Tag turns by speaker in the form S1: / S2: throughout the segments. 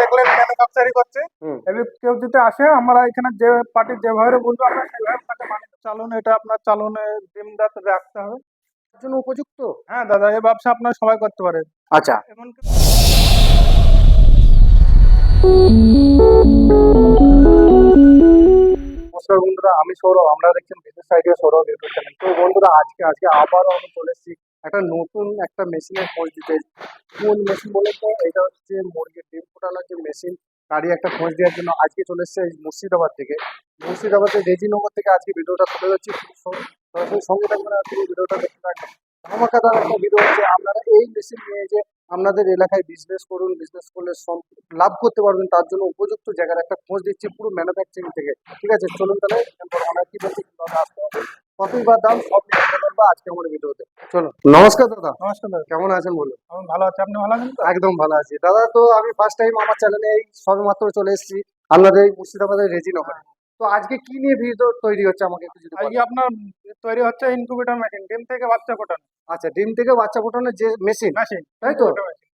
S1: দেখলেন ম্যানুফ্যাকচারিং করছে। এবার কেউ যদি আসে আমরা এখানে যে পার্টি যেভাবে বলব আমরা সেভাবে তাকে চালন এটা আপনার চালনে রাখতে হবে।
S2: জন্য উপযুক্ত?
S1: হ্যাঁ দাদা এই ব্যবসা আপনার সবাই করতে পারে।
S2: আচ্ছা।
S1: এমনকি
S2: নমস্কার বন্ধুরা আমি সৌরভ আমরা দেখছেন business idea Sourav YouTube channel. তো বন্ধুরা আজকে আজকে আবারও আমি চলে এসেছি একটা নতুন একটা মেশিনের খোঁজ দিতে কোন মেশিন বলে তো? এটা হচ্ছে মুরগির ডিম ফোটানোর যে মেশিন তারই একটা খোঁজ দেওয়ার জন্য আজকে চলে এসেছে মুর্শিদাবাদ থেকে। মুর্শিদাবাদের রেজিনগর থেকে আজকে ভিডিওটা তুলে যাচ্ছি সরাসরি সঙ্গে থাকবেন পুরো ভিডিওটা দেখতে থাকবেন। ধামাকাদার একটা ভিডিও হচ্ছে, আপনারা এই মেশিন নিয়ে যে আপনাদের এলাকায় বিজনেস করুন বিজনেস করলে লাভ করতে পারবেন, তার জন্য উপযুক্ত জায়গার একটা খোঁজ দিচ্ছি পুরো ম্যানুফ্যাকচারিং থেকে। ঠিক আছে? চলুন তাহলে অনেক কি বলছি কীভাবে আসতে হবে। কতই বা দাম সব আজকে আমাদের ভিডিওতে। চলো। নমস্কার দাদা।
S1: নমস্কার দাদা।
S2: কেমন আছেন বলুন?
S1: আমি ভালো আছি। আপনি ভালো আছেন তো?
S2: একদম ভালো আছি। দাদা তো আমি ফার্স্ট টাইম আমার চ্যানেলে এই সবেমাত্র চলে এসেছি আপনাদের এই মুর্শিদাবাদের রেজিনগরে। তো আজকে কি নিয়ে ভিডিও তৈরি হচ্ছে আমাকে একটু যদি
S1: আজকে আপনার তৈরি হচ্ছে ইনকিউবেটর মেশিন ডিম থেকে বাচ্চা ফোটানো।
S2: আচ্ছা ডিম থেকে বাচ্চা ফোটানোর যে মেশিন
S1: মেশিন
S2: তাই তো?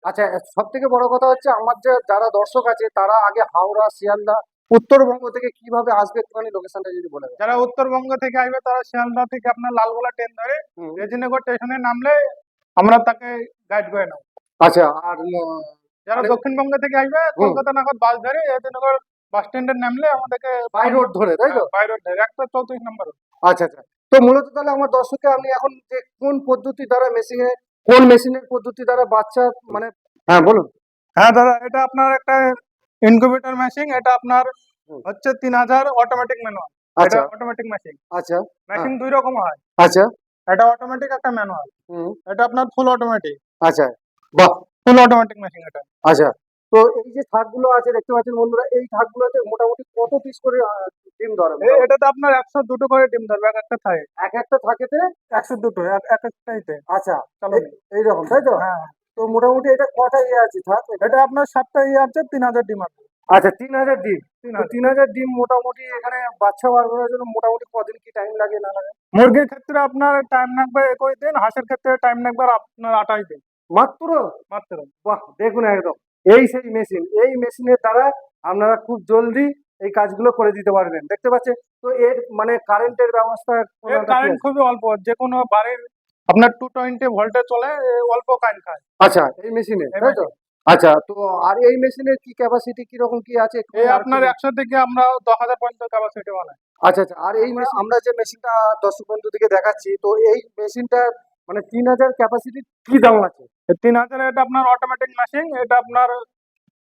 S2: আচ্ছা সব থেকে বড় কথা হচ্ছে আমার যে যারা দর্শক আছে তারা আগে হাওড়া শিয়ালদা উত্তরবঙ্গ থেকে কীভাবে আসবে একটুখানি লোকেশনটা যদি বলে
S1: যারা উত্তরবঙ্গ থেকে আসবে তারা শিয়ালদা থেকে আপনার লালগোলা ট্রেন ধরে। রেজিনগর স্টেশনে নামলে আমরা তাকে গাইড করে নেব।
S2: আচ্ছা আর
S1: যারা দক্ষিণবঙ্গ থেকে আসবে কলকাতা নাগাদ বাস ধরে রেজিনগর বাস স্ট্যান্ডে নামলে আমাদেরকে
S2: বাই রোড ধরে তাই তো?
S1: বাইরে ধরে একটা চৌত্রিশ নম্বর
S2: আচ্ছা আচ্ছা। তো মূলত তাহলে আমার দর্শককে আপনি এখন যে কোন পদ্ধতি দ্বারা মেশিনে কোন মেশিনের পদ্ধতি দ্বারা বাচ্চা মানে হ্যাঁ বলুন।
S1: হ্যাঁ দাদা এটা আপনার একটা ইনকিউবেটর মেশিন এটা আপনার হচ্ছে তিন হাজার অটোমেটিক ম্যানুয়াল
S2: আচ্ছা।
S1: অটোমেটিক মেশিন
S2: আচ্ছা।
S1: মেশিন দুই রকম হয়।
S2: আচ্ছা।
S1: এটা অটোমেটিক একটা ম্যানুয়াল
S2: হুম।
S1: এটা আপনার ফুল অটোমেটিক
S2: আচ্ছা। বাহ।
S1: ফুল অটোমেটিক মেশিন এটা।
S2: আচ্ছা। তো এই যে থাকগুলো আছে দেখতে পাচ্ছেন বন্ধুরা এই থাকগুলোতে মোটামুটি কত পিস করে ডিম ধরে?
S1: এটাতে আপনার একশো দুটো করে ডিম ধরবে এক একটা থাকে
S2: এক একটা থাকেতে?
S1: একশো দুটো এক এক একটাইতে।
S2: আচ্ছা।
S1: চলো
S2: এই- রকম তাই তো?
S1: হ্যাঁ।
S2: তো মোটামুটি এটা কটা ইয়ে আছে? থাক এটা
S1: আপনার সাতটা ইয়ে আছে তিন হাজার ডিম আছে।
S2: আচ্ছা তিন হাজার ডিম।
S1: তিন হাজার।
S2: ডিম মোটামুটি এখানে বাচ্চা বার করার জন্য মোটামুটি কদিন কি টাইম লাগে না লাগে?
S1: মুরগির ক্ষেত্রে আপনার টাইম লাগবে একুশ দিন হাঁসের ক্ষেত্রে টাইম লাগবে আপনার আঠাশ দিন।
S2: মাত্র?
S1: মাত্র।
S2: বাহ দেখুন একদম। এই সেই মেশিন এই মেশিনের দ্বারা আপনারা খুব জলদি এই কাজগুলো করে দিতে পারবেন। দেখতে পাচ্ছেন? তো এর মানে কারেন্টের ব্যবস্থা
S1: কারেন্ট খুবই অল্প যে কোনো বাড়ির আপনার টু টোয়েন্টি ভোল্টে চলে অল্প কারেন্ট খায়।
S2: আচ্ছা এই মেশিনে তাই তো? আচ্ছা তো আর এই মেশিনের কি ক্যাপাসিটি কি রকম কি আছে
S1: এই আপনার একশো থেকে আমরা দশ হাজার পর্যন্ত ক্যাপাসিটি বানাই।
S2: আচ্ছা আচ্ছা আর এই আমরা যে মেশিনটা দর্শক বন্ধুদিকে দেখাচ্ছি তো এই মেশিনটা মানে তিন হাজার ক্যাপাসিটি কি দাম আছে?
S1: তিন হাজার এটা আপনার অটোমেটিক মেশিন এটা আপনার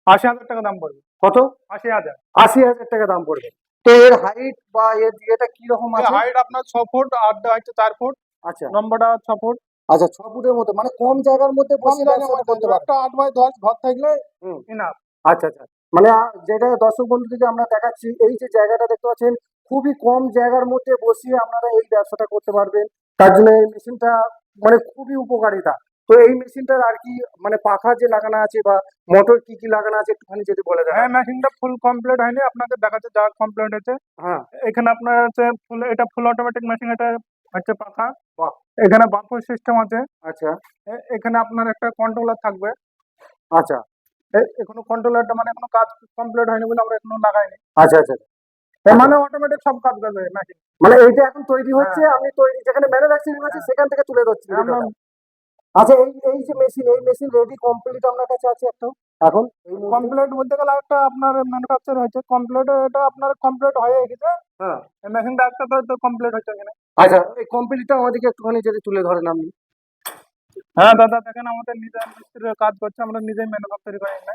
S1: আশি হাজার টাকা দাম পড়বে।
S2: কত?
S1: আশি হাজার।
S2: আশি হাজার টাকা দাম পড়বে। তো এর হাইট বা এর এটা কি রকম আছে?
S1: হাইট আপনার ছ ফুট আর হচ্ছে চার ফুট।
S2: আচ্ছা।
S1: লম্বাটা ছ ফুট।
S2: আচ্ছা ছ ফুটের মধ্যে মানে কম জায়গার মধ্যে
S1: কম
S2: বসে
S1: জায়গার মধ্যে
S2: করতে পারবে।
S1: একটা আট বাই দশ ঘর থাকলে। ইনাফ
S2: আচ্ছা আচ্ছা। মানে যেটা দর্শক বন্ধুদেরকে আমরা দেখাচ্ছি এই যে জায়গাটা দেখতে পাচ্ছেন খুবই কম জায়গার মধ্যে বসিয়ে আপনারা এই ব্যবসাটা করতে পারবেন। তার জন্য এই মেশিনটা মানে খুবই উপকারিতা। তো এই মেশিনটার আর কি মানে পাখা যে লাগানো আছে বা মোটর কি কি লাগানো আছে একটুখানি যদি বলে দেন।
S1: হ্যাঁ মেশিনটা ফুল কমপ্লিট হয়নি আপনাকে দেখাচ্ছে যা কমপ্লিট হয়েছে।
S2: হ্যাঁ।
S1: এখানে আপনার হচ্ছে ফুল এটা ফুল অটোমেটিক মেশিন এটা হচ্ছে পাখা। এখানে বাম্পার সিস্টেম আছে।
S2: আচ্ছা।
S1: এখানে আপনার একটা কন্ট্রোলার থাকবে।
S2: আচ্ছা।
S1: এখনও কন্ট্রোলারটা মানে এখনও কাজ কমপ্লিট হয়নি বলে আমরা এখনও লাগাইনি।
S2: আচ্ছা আচ্ছা।
S1: মানে অটোমেটিক সব কাজ করবে মেশিন
S2: মানে এইটা এখন তৈরি হচ্ছে আপনি তৈরি যেখানে ম্যানুফ্যাকচারিং আছে সেখান থেকে তুলে ধরছি।
S1: আমরা
S2: আচ্ছা এই এই যে মেশিন এই মেশিন রেডি কমপ্লিট আপনার কাছে আছে একটা? এখন এই
S1: কমপ্লিট বলতে গেলে একটা আপনার ম্যানুফ্যাকচার হয়েছে। কমপ্লিট এটা আপনার কমপ্লিট হয়ে গেছে।
S2: হ্যাঁ।
S1: এই মেশিনটা একটা তো কমপ্লিট হচ্ছে কিনা
S2: আচ্ছা এই কমপ্লিটটা আমাদেরকে একটুখানি যদি তুলে ধরেন আপনি।
S1: হ্যাঁ দাদা দেখেন আমাদের নিজের মিস্ত্রির কাজ করছে আমরা নিজেই ম্যানুফ্যাকচারিং করি না?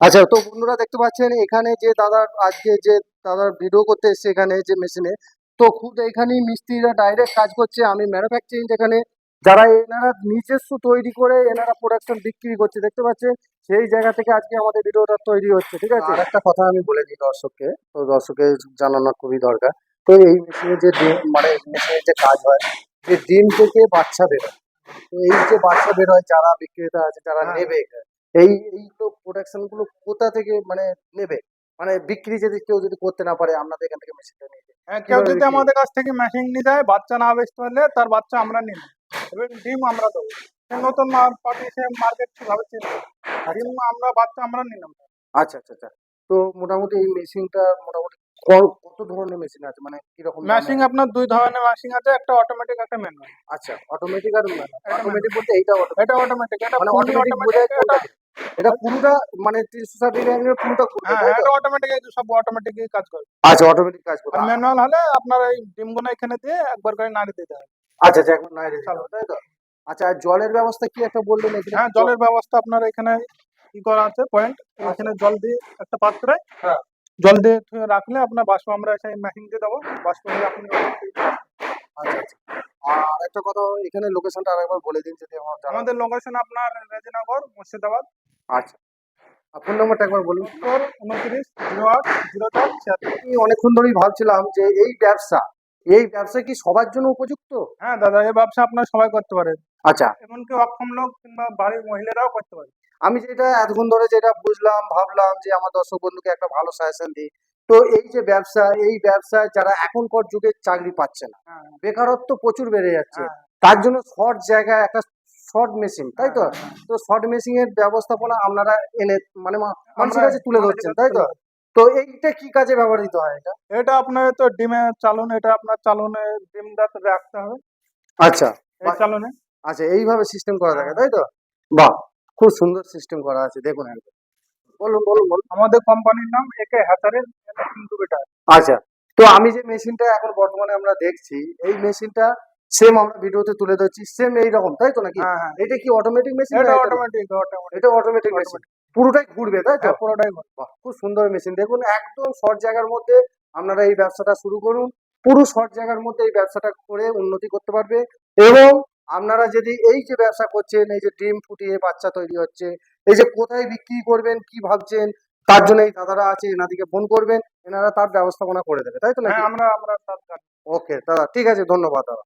S2: আচ্ছা তো বন্ধুরা দেখতে পাচ্ছেন এখানে যে দাদার আজকে যে দাদার ভিডিও করতে এসছে এখানে যে মেশিনে তো খুব এখানেই মিস্ত্রিরা ডাইরেক্ট কাজ করছে। আমি ম্যানুফ্যাকচারিং যেখানে যারা এনারা নিজস্ব তৈরি করে এনারা প্রোডাকশন বিক্রি করছে দেখতে পাচ্ছেন? সেই জায়গা থেকে আজকে আমাদের ভিডিওটা তৈরি হচ্ছে ঠিক আছে? একটা কথা আমি বলে দিই দর্শককে তো দর্শকের জানানো খুবই দরকার। তো এই মেশিনে যে ডিম মানে মেশিনের যে কাজ হয় যে ডিম থেকে বাচ্চা বেরোয় তো এই যে বাচ্চা বেরোয় যারা বিক্রেতা আছে যারা
S1: হ্যাঁ।
S2: নেবে এই এইগুলো প্রোডাকশনগুলো কোথা থেকে মানে নেবে? মানে বিক্রি যদি কেউ যদি করতে না পারে আপনাদের এখান থেকে মেশিনটা নিয়ে যায়।
S1: হ্যাঁ, কেউ যদি আমাদের কাছ থেকে মেশিন নিয়ে যায় বাচ্চা না বেচতে পারলে তার বাচ্চা আমরা নিই এবার ডিম আমরা দেবো। নতুন পার্টি সে মার্কেট কীভাবে চিনবে ডিম আমরা বাচ্চা আমরা নিলাম।
S2: আচ্ছা আচ্ছা আচ্ছা। তো মোটামুটি এই মেশিনটা মোটামুটি কত ধরনের মেশিন আছে? মানে কীরকম?
S1: ম্যাশিং আপনার দুই ধরনের ম্যাশিং আছে একটা অটোমেটিক একটা ম্যানুয়াল
S2: আচ্ছা অটোমেটিক আর অটোমেটিক বলতে এইটা।
S1: এটা অটোমেটিক এটা
S2: মানে অটোমেটিক বোঝায়
S1: এটা
S2: কোনটা? এটা পুরোটা মানে তিনশো ষাট ডিগ্রি পুরোটা ঘুরবে
S1: হ্যাঁ? এটা অটোমেটিক সব অটোমেটিকই কাজ করে।
S2: আচ্ছা অটোমেটিক কাজ করবে
S1: আর ম্যানুয়াল হলে আপনার এই ডিমগুলো এখানে দিয়ে একবার করে নাড়ি দিতে হবে।
S2: আচ্ছা আচ্ছা এখন নাই চালু তাই তো? আচ্ছা আর জলের ব্যবস্থা কি একটা বললেন এখানে?
S1: হ্যাঁ জলের ব্যবস্থা আপনার এখানে কি করা আছে? পয়েন্ট এখানে জল দিয়ে একটা পাত্রে
S2: হ্যাঁ।
S1: জল দিয়ে রাখলে আপনার বাষ্প আমরা সেই মেশিন দিয়ে দেবো। বাষ্প হয়ে আপনি
S2: আচ্ছা আচ্ছা। আর একটা কথা এখানে লোকেশনটা আরেকবার বলে দিন যদি আমার
S1: আমাদের লোকেশন আপনার রেজিনগর মুর্শিদাবাদ।
S2: আচ্ছা। ফোন নাম্বারটা একবার বলুন।
S1: উনত্রিশ জিরো আট জিরো চার ছিয়াত্তর।
S2: আমি অনেকক্ষণ ধরেই ভাবছিলাম যে এই ব্যবসা এই ব্যবসা কি সবার জন্য উপযুক্ত?
S1: হ্যাঁ দাদা এই ব্যবসা আপনার সবাই করতে পারে।
S2: আচ্ছা।
S1: এমনকি অক্ষম লোক কিংবা বাড়ির মহিলারাও করতে পারে।
S2: আমি যেটা এতক্ষণ ধরে যেটা বুঝলাম ভাবলাম যে আমার দর্শক বন্ধুকে একটা ভালো সাজেশন দিই। তো এই যে ব্যবসা এই ব্যবসায় যারা এখনকার যুগে চাকরি পাচ্ছে না
S1: হ্যাঁ।
S2: বেকারত্ব প্রচুর বেড়ে যাচ্ছে।
S1: হ্যাঁ।
S2: তার জন্য শর্ট জায়গায় একটা শর্ট মেশিন তাই তো?
S1: হ্যাঁ,
S2: তো শর্ট মেশিন এর ব্যবস্থাপনা আপনারা এনে মানে মানুষের কাছে তুলে ধরছেন তাই তো? তো এইটা কি কাজে ব্যবহৃত হয় এটা?
S1: এটা আপনার তো ডিমে চালন এটা আপনার চালনে ডিমটা রাখতে হবে।
S2: আচ্ছা।
S1: এই চালনে।
S2: আচ্ছা এইভাবে সিস্টেম করা থাকে তাই তো? বাহ খুব সুন্দর সিস্টেম করা আছে দেখুন বলুন বলুন বলুন।
S1: আমাদের কোম্পানির নাম একে হ্যাচারের ইনকিউবেটর
S2: আচ্ছা তো আমি যে মেশিনটা এখন বর্তমানে আমরা দেখছি এই মেশিনটা সেম আমরা ভিডিওতে তুলে ধরছি সেম এই রকম তাই তো নাকি?
S1: হ্যাঁ হ্যাঁ।
S2: এটা কি অটোমেটিক মেশিন
S1: এটা অটোমেটিক অটোমেটিক
S2: এটা অটোমেটিক মেশিন পুরোটাই ঘুরবে তাই তো?
S1: পুরোটাই ঘুরে।
S2: বাহ, খুব সুন্দর মেশিন দেখুন একদম শর্ট জায়গার মধ্যে আপনারা এই ব্যবসাটা শুরু করুন। পুরো শর্ট জায়গার মধ্যে এই ব্যবসাটা করে উন্নতি করতে পারবে। এবং আপনারা যদি এই যে ব্যবসা করছেন এই যে ডিম ফুটিয়ে বাচ্চা তৈরি হচ্ছে এই যে কোথায় বিক্রি করবেন কি ভাবছেন তার জন্য এই দাদারা আছে এনাদিকে ফোন করবেন এনারা তার ব্যবস্থাপনা করে দেবে তাই তো
S1: হ্যাঁ আমরা আমরা
S2: ওকে দাদা ঠিক আছে ধন্যবাদ দাদা।